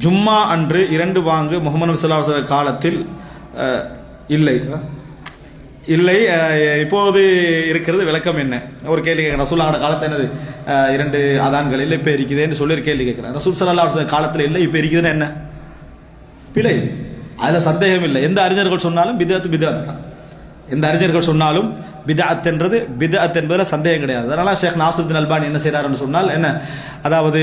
ஜும்மா அன்று இரண்டு வாங்கு முகமது நபி காலத்தில் அஹ், இல்லை. இல்லை இப்போது இருக்கிறது விளக்கம் என்ன? ஒரு கேள்வி கேட்கிறேன். ரசூலான காலத்தை என்னது? இரண்டு அதான்கள் இல்லை இப்போ இருக்குதுன்னு சொல்லி ஒரு கேள்வி கேட்கிறேன். ரசூல் சல்லா அலைஹி காலத்தில் இல்லை இப்போ இருக்குதுன்னு என்ன? பிழை. அதில் சந்தேகம் இல்லை. எந்த அறிஞர்கள் சொன்னாலும் பிதாத்து பிதாத்து தான். எந்த அறிஞர்கள் சொன்னாலும் பிதஅத் என்றது பிதஅத் என்பதில் சந்தேகம் கிடையாது. அதனால ஷேக் நாசுத்தின் அல்பானி என்ன செய்கிறாருன்னு சொன்னால் என்ன? அதாவது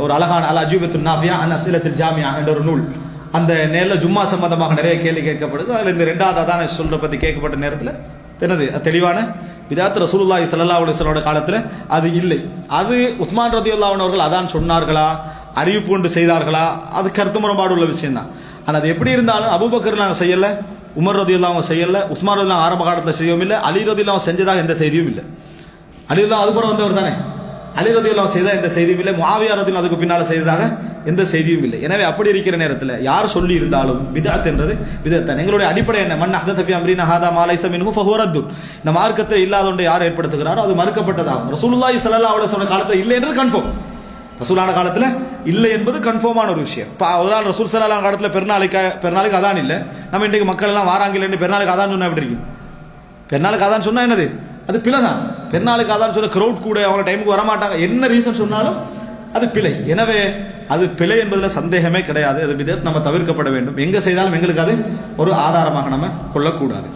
ஒரு அழகான அல் அஜூபத்து நாஃபியா அன் அசிலத்தில் ஜாமியா என்ற ஒரு நூல். அந்த நேரில் ஜும்மா சம்பந்தமாக நிறைய கேள்வி கேட்கப்படுது. அதில் இந்த ரெண்டாவது அதான சொல்கிற பற்றி கேட்கப்பட்ட நேரத்தில் என்னது? அது தெளிவான? விதாத் ரசூலுல்லாஹி ஸல்லல்லாஹு அலைஹி வஸல்லம் காலத்துல அது இல்லை. அது உஸ்மான் ரதியுல்லாஹு அவர்கள் அதான் சொன்னார்களா? அறிவிப்பு கொண்டு செய்தார்களா? அது கருத்து முரண்பாடு உள்ள விஷயம் தான் ஆனா அது எப்படி இருந்தாலும் அபூபக்கர் நாங்கள் செய்யல உமர் ரதியுல்லாஹு அவங்க செய்யல உஸ்மான் ரதியுல்லாஹு ஆரம்ப காலத்துல செய்யவும் இல்லை அலி ரதியுல்லாஹு செஞ்சதாக எந்த செய்தியும் இல்லை. அலி ரதியுல்லாஹு அது கூட வந்தவர் தானே? அலி ரதியுல்லாஹு செய்த எந்த செய்தியும் இல்லை முஆவியா அதுக்கு பின்னால் செய்ததாக எந்த செய்தியும் இல்லை எனவே அப்படி இருக்கிற நேரத்தில் யார் சொல்லி இருந்தாலும் பிதஅத் என்றது பிதத்தான் எங்களுடைய அடிப்படை என்ன? மண் அஹதத ஃபி அம்ரினா ஹாதா மா மின்ஹு இந்த மார்க்கத்தை இல்லாத ஒன்றை யார் ஏற்படுத்துகிறாரோ அது மறுக்கப்பட்டதாகும். ரசூலுல்லாஹி ஸல்லல்லாஹு அலைஹி வஸல்லம் காலத்தில் இல்லை என்றது கன்ஃபார்ம் ரசூலான காலத்தில் இல்லை என்பது கன்ஃபார்மான ஒரு விஷயம். இப்போ ஒரு நாள் ரசூல் ஸல்லல்லாஹு காலத்தில் பெருநாளைக்கு பெருநாளுக்கு அதான் இல்லை. நம்ம இன்றைக்கு மக்கள் எல்லாம் வாராங்க இல்லைன்னு பெருநாளுக்கு அதான் சொன்னால் எப்படி இருக்கும்? பெருநாளுக்கு அதான் சொன்னால் என்னது? அது பிழை தான் பெருநாளுக்கு அதான் சொல்ல க்ரௌட் கூட அவங்க டைமுக்கு வரமாட்டாங்க. என்ன ரீசன் சொன்னாலும் அது பிழை. எனவே அது பிழை என்பதில் சந்தேகமே கிடையாது. அது விதத் நம்ம தவிர்க்கப்பட வேண்டும். எங்க செய்தாலும் எங்களுக்கு அது ஒரு ஆதாரமாக நம்ம கொள்ளக்கூடாது.